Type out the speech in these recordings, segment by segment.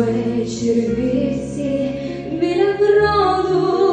Вечір вісі біля броду,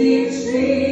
deep sea.